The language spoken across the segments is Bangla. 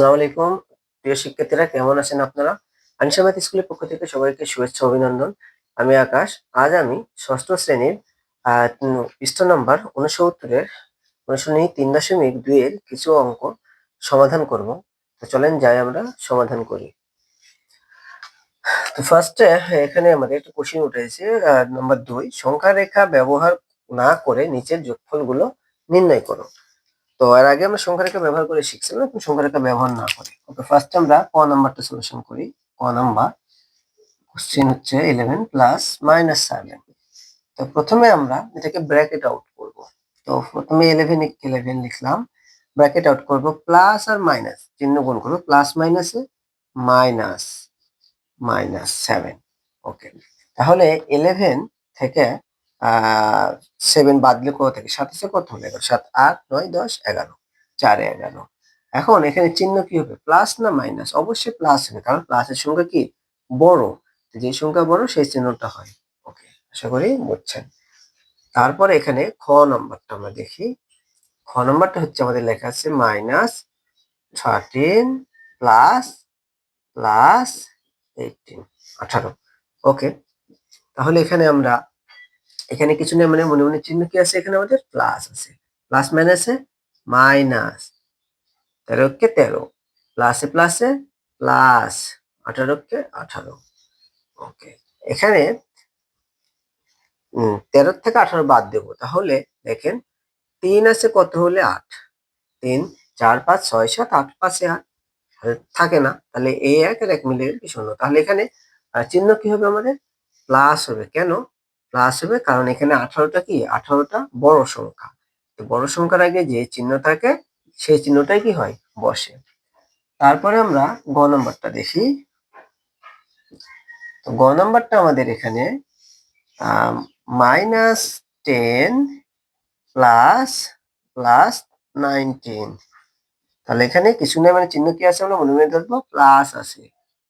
আসসালামু আলাইকুম। প্রিয় শিক্ষার্থীরা, কেমন আছেন আপনারা? আনসামাত স্কুলের পক্ষ থেকে সবাইকে শুভেচ্ছা, অভিনন্দন। আমি আকাশ। আজ আমি ষষ্ঠ শ্রেণির পৃষ্ঠ নাম্বার উনসত্তরের অনুশীলনী তিন দশমিক দুইয়ের কিছু অঙ্ক সমাধান করব। তো চলেন যাই আমরা, সমাধান করি। তো ফার্স্টে এখানে আমাদের একটা কোশ্চেন উঠেছে নাম্বার দুই সংখ্যা রেখা ব্যবহার না করে নিচের যোগফলগুলো নির্ণয় করো। তো এর আগে আমরা সংখ্যা রেখা ব্যবহার করে শিখছিলাম, এখন সংখ্যা রেখা ব্যবহার না করে। ওকে ফার্স্ট আমরা ক নাম্বারটা সলিউশন করি। ক নাম্বার কোশ্চেন হচ্ছে ইলেভেন প্লাস মাইনাস সেভেন তো প্রথমে আমরা এটাকে ব্র্যাকেট আউট করব। তো প্রথমে ইলেভেন ইলেভেন লিখলাম। ব্র্যাকেট আউট করব প্লাস আর মাইনাস চিহ্ন গুণ করব প্লাস মাইনাসে মাইনাস মাইনাস সেভেন ওকে তাহলে ইলেভেন থেকে সেভেন বাদ দিলে কত থাকে? সাত আছে কত হলো এগারো, সাত, আট, নয়, দশ, এগারো, চারে এগারো। এখন এখানে চিহ্ন কি হবে? প্লাস না মাইনাস অবশ্যই প্লাস হবে, কারণ প্লাসের সংখ্যা কি? বড়। যে সংখ্যা বড়, সেই চিহ্নটা হয়। ওকে আশা করি বুঝছেন। তারপর এখানে খ নম্বরটা আমরা দেখি। খ নম্বরটা হচ্ছে আমাদের লেখা আছে minus thirteen plus plus eighteen আঠারো। ওকে তাহলে এখানে আমরা এখানে কিছু নেই মানে মনে মনে চিহ্ন কি আছে এখানে আমাদের? প্লাস আছে। প্লাস মাইনাসে মাইনাস তেরোকে তেরো প্লাসে প্লাসে প্লাস। আঠারোকে আঠারো। ওকে। এখানে তেরো থেকে আঠারো বাদ দেব। তাহলে দেখেন, তিন আছে কত হলে আট? তিন, চার, পাঁচ, ছয়, সাত, আট, পাঁচে আট। থাকে না। তাহলে এ এক এক মিলে শূন্য। তাহলে এখানে চিহ্ন কি হবে আমাদের? প্লাস হবে। কেন? প্লাস হবে, কারণ এখানে আঠারোটা কি? আঠারোটা বড় সংখ্যা। তো বড় সংখ্যার আগে যে চিহ্ন থাকে, সেই চিহ্নটাই কি হয়? বসে। তারপরে আমরা গ নম্বরটা দেখি। তো গ নম্বরটা আমাদের এখানে minus ten plus plus nineteen তাহলে এখানে কিছু না মানে চিহ্ন কি আছে আমরা মনে মনে ধরবো? প্লাস আছে।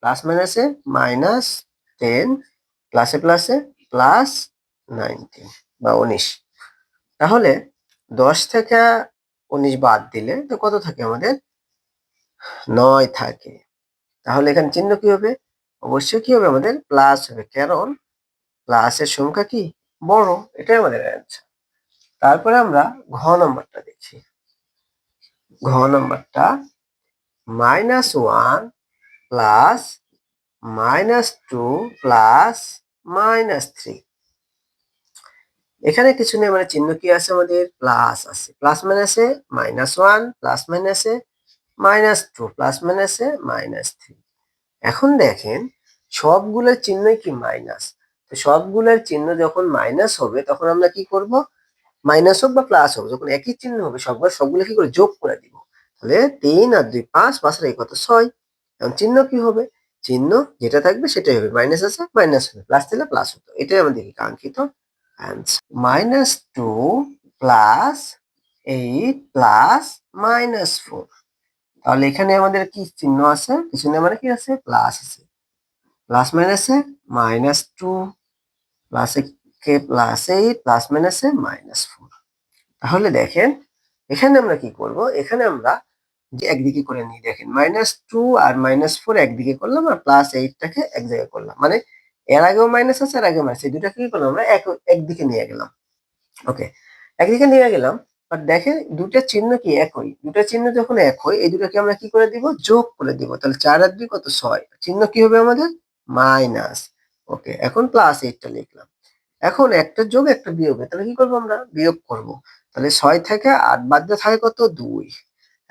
প্লাস মাইনাসে মাইনাস টেন প্লাসে প্লাসে প্লাস নাইনটিন বা উনিশ। তাহলে দশ থেকে উনিশ বাদ দিলে তো কত থাকে আমাদের? নয় থাকে। তাহলে এখানে চিহ্ন কি হবে? অবশ্যই কি হবে আমাদের? প্লাস হবে। কারণ প্লাসের সংখ্যা কি? বড়। এটাই আমাদের অ্যান্সার তারপরে আমরা ঘ নম্বরটা দেখি। ঘ নম্বরটা minus one plus minus two plus minus three এখানে কিছু নেই মানে চিহ্ন কি আছে আমাদের? প্লাস আছে। প্লাস মাইনাসে মাইনাস ওয়ান, প্লাস মাইনাসে মাইনাস টু, প্লাস মাইনাসে মাইনাস থ্রি। এখন দেখেন, সবগুলোর চিহ্নই কি মাইনাস? তো সবগুলোর চিহ্ন যখন মাইনাস হবে, তখন আমরা কি করব? মাইনাস হোক বা প্লাস হোক, যখন একই চিহ্ন হবে সবগুলো সবগুলো কি করে? যোগ করে দিব। তাহলে তিন আর দুই পাঁচ পাঁচ আর এই কত? ছয়। এখন চিহ্ন কি হবে? চিহ্ন যেটা থাকবে সেটাই হবে। মাইনাস আছে, মাইনাস হবে। প্লাস দিলে প্লাস হতো। এটাই আমাদের কাঙ্ক্ষিত answer minus two plus eight plus minus four তাহলে এখানে আমাদের কি চিহ্ন আছে? পিছনে মানে কি আছে? প্লাস আছে। প্লাস মাইনাসে মাইনাস টু প্লাস কে প্লাস এইট প্লাস মাইনাসে মাইনাস ফোর তাহলে দেখেন, এখানে আমরা কি করব? এখানে আমরা যে একদিকে করে নিই, দেখেন মাইনাস টু আর মাইনাস ফোর একদিকে করলাম আর প্লাস এইটটাকে এক জায়গায় করলাম। মানে এর আগেও মাইনাস আছে, এর আগেও মাইনাস এই কি করলাম আমরা? এক একদিকে নিয়ে গেলাম। ওকে একদিকে নিয়ে গেলাম বাট দেখেন দুটা চিহ্ন কি একই? দুটা চিহ্ন যখন এক হয় এই দুটাকে আমরা কি করে দিব? যোগ করে দিব। তাহলে চার আর দুই কত? ছয়। চিহ্ন কি হবে আমাদের? মাইনাস ওকে এখন প্লাস এইটটা লিখলাম। এখন একটা যোগ, একটা বিয়োগ। তাহলে কি করব আমরা? বিয়োগ করব। তাহলে ছয় থেকে আট বাদ দিয়ে থাকে কত? দুই।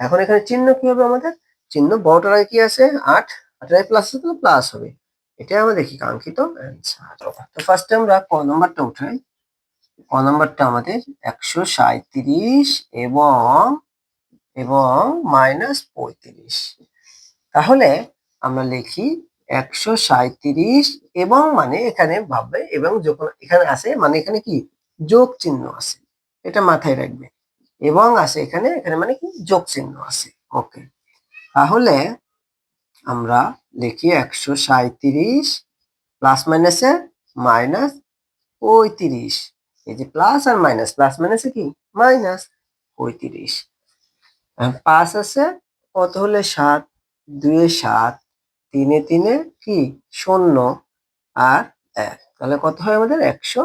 এখন এখানে চিহ্ন কি হবে আমাদের? চিহ্ন বড়টার কি আছে? আট। আটের প্লাস আছে, তাহলে প্লাস হবে। এটাই আমাদের কি কাঙ্ক্ষিত? অ্যান্সার তো ফার্স্টে আমরা ক নম্বরটা উঠাই। ক নম্বরটা আমাদের একশো সাঁত্রিশ এবং এবং মাইনাস পঁয়ত্রিশ। তাহলে আমরা লিখি একশো সাঁত্রিশ এবং মানে এখানে ভাববে এবং যখন এখানে আছে মানে এখানে কি? যোগ চিহ্ন আছে। এটা মাথায় রাখবে। এবং আছে এখানে এখানে মানে কি? যোগ চিহ্ন আছে। ওকে তাহলে আমরা লিখি একশো সাঁত্রিশ প্লাস মাইনাসে মাইনাস পঁয়ত্রিশ। এই যে প্লাস আর মাইনাস প্লাস মাইনাসে কি? মাইনাস পঁয়ত্রিশ। পাঁচ আছে, কত হলে সাত? দুয়ে সাত। তিনে তিনে কি? শূন্য আর এক। তাহলে কত হয় আমাদের? একশো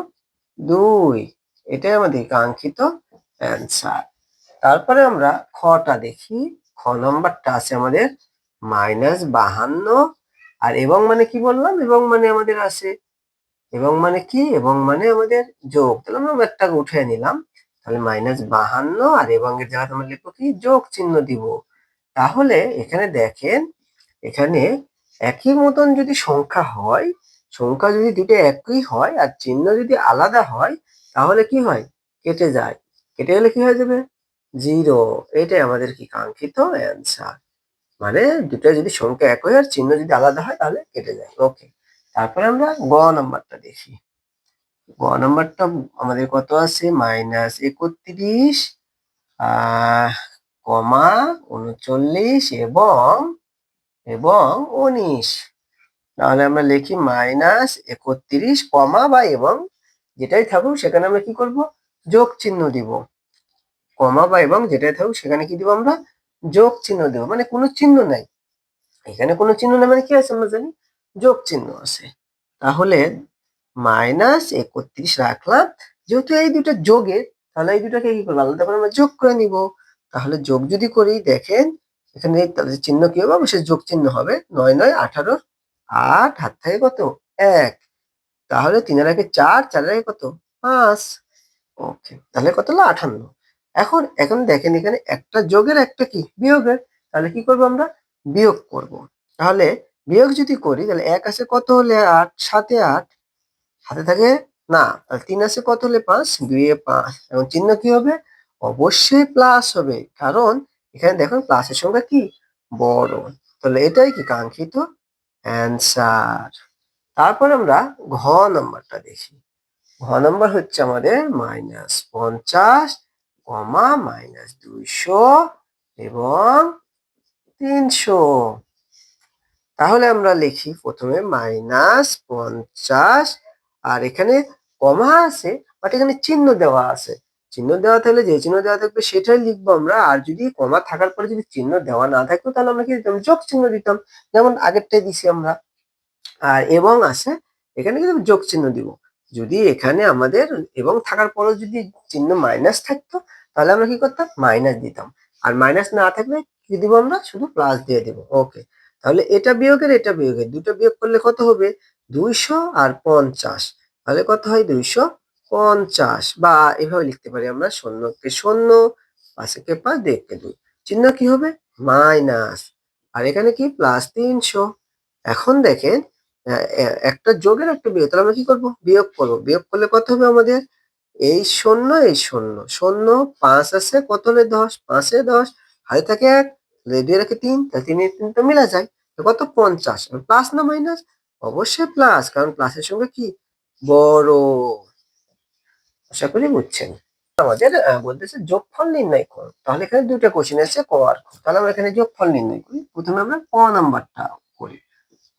দুই। এটাই আমাদের কাঙ্ক্ষিত অ্যান্সার তারপরে আমরা খটা দেখি। খ নম্বরটা আছে আমাদের মাইনাস বাহান্ন, আর এবং মানে কি বললাম? এবং মানে আমাদের আছে, এবং মানে কি? এবং মানে আমাদের যোগ। তাহলে আমরা একটা উঠে নিলাম। তাহলে মাইনাস বাহান্ন, আর এবং এর জায়গায় আমরা লিখব কি? যোগ চিহ্ন দিব। তাহলে এখানে দেখেন, এখানে একই মতন যদি সংখ্যা হয়, সংখ্যা যদি দুটো একই হয়, আর চিহ্ন যদি আলাদা হয়, তাহলে কি হয়? কেটে যায়। কেটে গেলে কি হয়ে যাবে? জিরো। এটাই আমাদের কি কাঙ্ক্ষিত অ্যান্সার মানে দুটো যদি সংখ্যা এক হয় আর চিহ্ন যদি আলাদা হয় তাহলে কেটে যায়। ওকে, তারপরে আমরা গ নাম্বারটা দেখি। গ নাম্বারটা আমাদের কত আছে? মাইনাস একত্রিশ কমা উনচল্লিশ এবং এবং উনিশ। তাহলে আমরা লিখি মাইনাস একত্রিশ, কমা বা এবং যেটাই থাকুক সেখানে আমরা কি করব? যোগ চিহ্ন দিব। কমা বা এবং যেটাই থাকুক সেখানে কি দিব আমরা? যোগ চিহ্ন দেব মানে কোনো চিহ্ন নাই। এখানে কোনো চিহ্ন নেই মানে কি আছে আমরা জানি? যোগ চিহ্ন আছে। তাহলে মাইনাস একত্রিশ রাখলাম, যেহেতু এই দুটো যোগের, তাহলে এই দুটাকে কি করব? আলাদা করে আমরা যোগ করে নিব। তাহলে যোগ যদি করি, দেখেন, এখানে তাহলে চিহ্ন কি হবে? অবশ্যই যোগ চিহ্ন হবে। নয় নয়, আঠারো, আট, হাত থেকে কত? এক। তাহলে তিনের আগে চার, চারের আগে কত? পাঁচ। ওকে, তাহলে কত হলো? আঠান্ন। এখন এখন দেখেন এখানে একটা যোগের একটা কি? বিয়োগের। তাহলে কি করব আমরা? বিয়োগ করব। তাহলে বিয়োগ যদি করি, তাহলে এক আছে কত হলে আট? সাতে আট। হাতে থাকে না। তাহলে তিন আছে কত হলে পাঁচ? দুইয়ে পাঁচ। এবং চিহ্ন কি হবে? অবশ্যই প্লাস হবে। কারণ এখানে দেখুন প্লাসের সংখ্যা কি? বড়। তাহলে এটাই কি? কাঙ্ক্ষিত অ্যান্সার তারপর আমরা ঘ নম্বরটা দেখি। ঘ নম্বর হচ্ছে আমাদের মাইনাস পঞ্চাশ। কমা মাইনাস দুইশো এবং তিনশো। তাহলে আমরা লিখি প্রথমে মাইনাস পঞ্চাশ, আর এখানে কমা আছে বাট এখানে চিহ্ন দেওয়া আছে। চিহ্ন দেওয়া থাকলে যে চিহ্ন দেওয়া থাকবে সেটাই লিখব আমরা, আর যদি কমা থাকার পরে যদি চিহ্ন দেওয়া না থাকতো তাহলে আমরা কি দিতাম? যোগ চিহ্ন দিতাম। যেমন আগেরটাই দিছি আমরা। আর এবং আছে, এখানে কিন্তু যোগ চিহ্ন দিব। যদি এখানে আমাদের এবং থাকার পরেও যদি চিহ্ন মাইনাস থাকতো, তাহলে আমরা কি করতাম? মাইনাস দিতাম। আর মাইনাস না থাকলে কি দিব আমরা? শুধু প্লাস দিয়ে দেবো। ওকে তাহলে এটা বিয়োগের এটা বিয়োগের। দুটো বিয়োগ করলে কত হবে? দুইশো আর পঞ্চাশ। তাহলে কত হয়? দুইশো পঞ্চাশ। বা এভাবে লিখতে পারি আমরা শূন্যকে শূন্য পাঁচকে পাঁচ দেখকে দুই। চিহ্ন কি হবে? মাইনাস আর এখানে কি? প্লাস তিনশো। এখন দেখেন একটা যোগের একটা বিয়োগ। তাহলে আমরা কি করব? বিয়োগ করব। বিয়োগ করলে কত হবে আমাদের? এই শূন্য এই শূন্য। শূন্য, পাঁচ আছে, কত হলে দশ? পাঁচে দশ। হাতে থাকে এক দুই রেখে তিন, তাহলে তিন তিন তো মিলা যায়। কত? পঞ্চাশ। প্লাস না মাইনাস অবশ্যই প্লাস কারণ প্লাসের সঙ্গে কি? বড়। আশা করি বুঝছেন। আমাদের বলতেছে যোগফল নির্ণয় করো, তাহলে এখানে দুটো কোশ্চেন আছে ক আর তাহলে আমরা এখানে যোগফল নির্ণয় করি। প্রথমে আমরা ক নাম্বারটা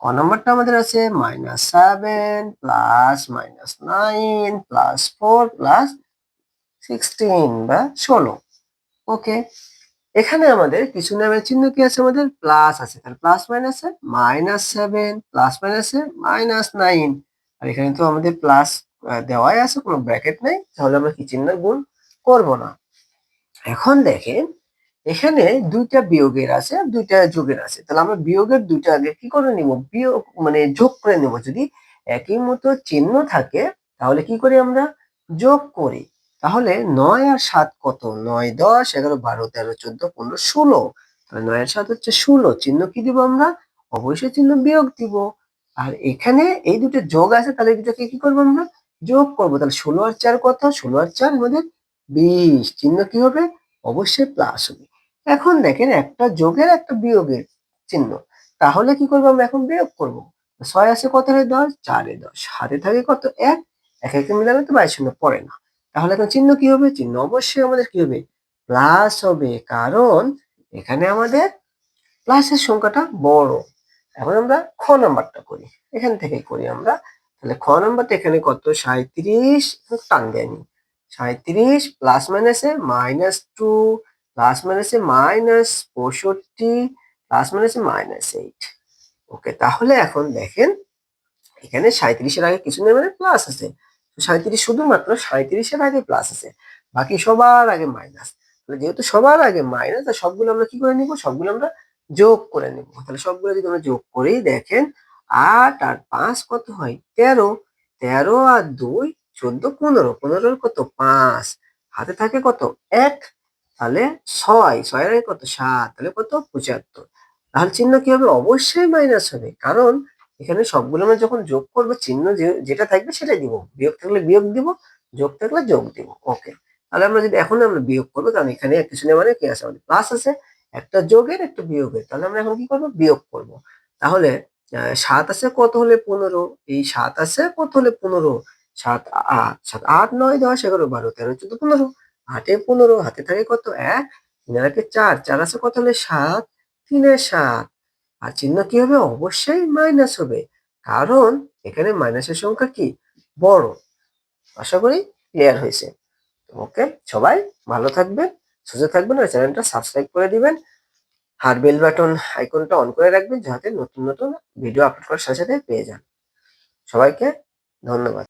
ক নাম্বারটা আমাদের আছে minus seven plus minus nine plus four plus sixteen বা ষোলো। ওকে এখানে আমাদের কিছু নামের চিহ্ন কি আছে আমাদের? প্লাস আছে। তাহলে প্লাস মাইনাসে মাইনাস সেভেন প্লাস মাইনাসে মাইনাস নাইন আর এখানে তো আমাদের প্লাস দেওয়াই আছে, কোনো ব্র্যাকেট নেই। তাহলে আমরা কি চিহ্ন গুণ করব না? এখন দেখেন এখানে দুইটা বিয়োগের আছে দুইটা যোগের আছে। তাহলে আমরা বিয়োগের দুইটা আগে কি করে নিব? বিয়োগ মানে যোগ করে নেব। যদি একই মতো চিহ্ন থাকে, তাহলে কি করি আমরা? যোগ করি। তাহলে নয় আর সাত কত? নয়, দশ, এগারো, বারো, তেরো, চোদ্দ, পনেরো, ষোলো। তাহলে নয় আর সাত হচ্ছে ষোলো। চিহ্ন কি দিব আমরা? অবশ্যই চিহ্ন বিয়োগ দিব। আর এখানে এই দুটো যোগ আছে, তাহলে দুটোকে কি করব আমরা? যোগ করব। তাহলে ষোলো আর চার কত? ষোলো আর চার আমাদের বিশ। চিহ্ন কি হবে? অবশ্যই প্লাস হবে। এখন দেখেন একটা যোগের একটা বিয়োগের চিহ্ন। তাহলে কি করব আমরা এখন বিয়োগ করব? ছয় আছে কত হলে দশ? চারে দশ। হাতে থাকে কত? এক। এক একে মিলালে তো বাইশ শূন্য, পড়ে না। তাহলে এখন চিহ্ন কি হবে? চিহ্ন অবশ্যই আমাদের কি হবে? প্লাস হবে, কারণ এখানে আমাদের প্লাসের সংখ্যাটা বড়। এখন আমরা খ নাম্বারটা করি। এখান থেকে করি আমরা। তাহলে খ নাম্বারটা এখানে কত? সাঁত্রিশ টান দেয়নি সাঁত্রিশ প্লাস মাইনাসে মাইনাস টু। প্লাস মাইনাসে মাইনাস পঁয়ষট্টি প্লাস হচ্ছে মাইনাস এইট ওকে তাহলে এখন দেখেন, এখানে সাঁত্রিশের আগে কিছু নেই মানে প্লাস আছে। সাঁত্রিশ শুধুমাত্র সাঁত্রিশের আগে প্লাস আছে, বাকি সবার আগে মাইনাস তাহলে যেহেতু সবার আগে মাইনাস আর সবগুলো আমরা কি করে নিব? সবগুলো আমরা যোগ করে নিব। তাহলে সবগুলো যদি আমরা যোগ করেই দেখেন, আট আর পাঁচ কত হয়? তেরো। তেরো আর দুই, চোদ্দ, পনেরো। পনেরোর কত? পাঁচ। হাতে থাকে কত? এক। তাহলে ছয়, ছয়ের আগে কত? সাত, তাহলে কত? পঁচাত্তর। তাহলে চিহ্ন কি হবে? অবশ্যই মাইনাস হবে। কারণ এখানে সবগুলো আমরা যখন যোগ করব, চিহ্ন যেটা থাকবে সেটাই দিব। বিয়োগ থাকলে বিয়োগ দিব, যোগ থাকলে যোগ দিব। ওকে তাহলে আমরা যদি এখন আমরা বিয়োগ করব, কারণ এখানে কিছু নেই মানে কি আছে? আমাদের প্লাস আছে। একটা যোগের, একটা বিয়োগের। তাহলে আমরা এখন কি করব? বিয়োগ করব। তাহলে সাত আছে কত হলে পনেরো? এই সাত আছে কত হলে পনেরো? সাত আট সাত আট, নয়, দশ, এগারো, বারো, তেরো, চোদ্দ, পনেরো। আটে পনেরো, হাতে থাকে কত? এক, তিন আটে চার চার আছে কত হলে সাত? তিনে সাত। আর চিহ্ন কি হবে? অবশ্যই মাইনাস হবে। কারণ এখানে মাইনাসের সংখ্যা কি? বড়। আশা করি ক্লিয়ার হয়েছে। ওকে, সবাই ভালো থাকবেন, সুস্থ থাকবেন আর চ্যানেলটা সাবস্ক্রাইব করে দিবেন। আর বেল বাটন আইকনটা অন করে রাখবেন যাতে নতুন নতুন ভিডিও আপলোড করার সাথে সাথে পেয়ে যান। সবাইকে ধন্যবাদ।